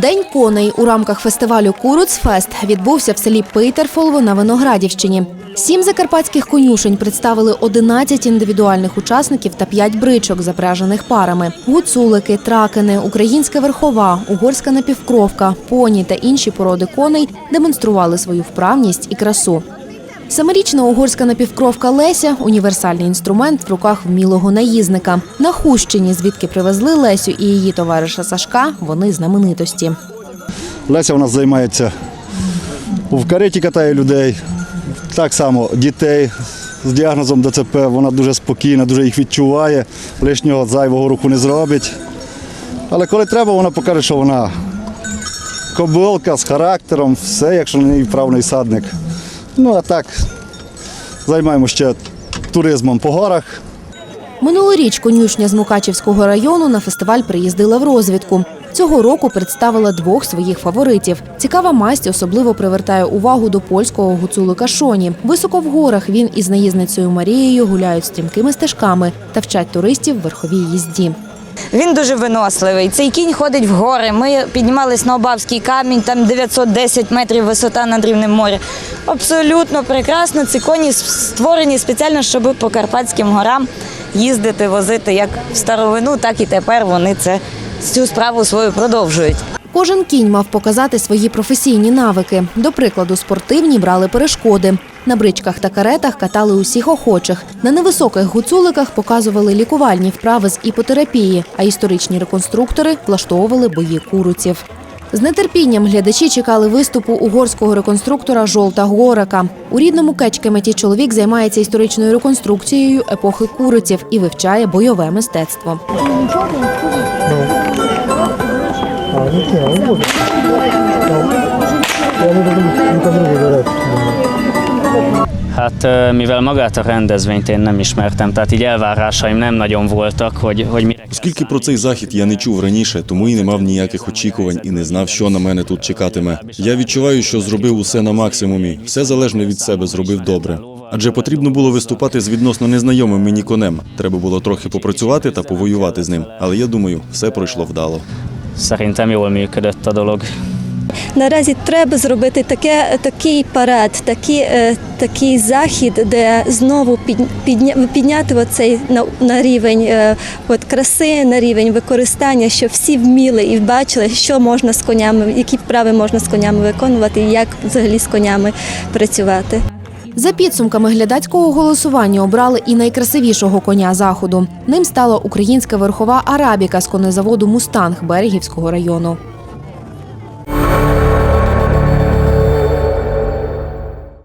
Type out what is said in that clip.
День коней у рамках фестивалю Куруцфест відбувся в селі Пейтерфолво на Виноградівщині. Сім закарпатських конюшень представили 11 індивідуальних учасників та 5 бричок, запряжених парами. Гуцулики, тракени, українська верхова, угорська напівкровка, поні та інші породи коней демонстрували свою вправність і красу. Семирічна угорська напівкровка Леся універсальний інструмент в руках вмілого наїзника. На Хущині, звідки привезли Лесю і її товариша Сашка, вони знаменитості. Леся у нас займається в кареті катає людей, так само дітей з діагнозом ДЦП. Вона дуже спокійна, дуже їх відчуває, лишнього зайвого руху не зробить. Але коли треба, вона покаже, що вона кобилка з характером, все, якщо на неї вправний садник. Ну а так, займаємося ще туризмом по горах. Минулоріч конюшня з Мукачівського району на фестиваль приїздила в розвідку. Цього року представила двох своїх фаворитів. Цікава масть особливо привертає увагу до польського гуцулика Шоні. Високо в горах він із наїзницею Марією гуляють стрімкими стежками та вчать туристів в верховій їзді. Він дуже виносливий. Цей кінь ходить в гори. Ми піднімались на Обавський камінь, там 910 метрів висота над рівнем моря. Абсолютно прекрасно. Ці коні створені спеціально, щоб по Карпатським горам їздити, возити як в старовину, так і тепер вони це цю справу свою продовжують. Кожен кінь мав показати свої професійні навики. До прикладу, спортивні брали перешкоди. На бричках та каретах катали усіх охочих. На невисоких гуцуликах показували лікувальні вправи з іпотерапії, а історичні реконструктори влаштовували бої куруців. З нетерпінням глядачі чекали виступу угорського реконструктора Жолта Горека. У рідному Кечкеметі чоловік займається історичною реконструкцією епохи куруців і вивчає бойове мистецтво. Hát mivel magát a rendezvényt én nem ismertem, tehát így elvárásaim nem nagyon voltak, hogy, hogy mire Оскільки про цей захід я не чув раніше, тому і не мав ніяких очікувань і не знав, що на мене тут чекатиме. Я відчуваю, що зробив усе на максимумі, все залежне від себе зробив добре. Адже потрібно було виступати з відносно незнайомим мені конем. Треба було трохи попрацювати та повоювати з ним. Але я думаю, все пройшло вдало. Szerintem jól működött a dolog. Наразі треба зробити таке, такий парад, такі, е, такий захід, де знову під- підня- підняти оцей на, на рівень е, от краси, на рівень використання, щоб всі вміли і бачили, що можна з конями, які вправи можна з конями виконувати, і як взагалі з конями працювати. За підсумками глядацького голосування обрали і найкрасивішого коня заходу. Ним стала українська верхова арабіка з конезаводу Мустанг Берегівського району.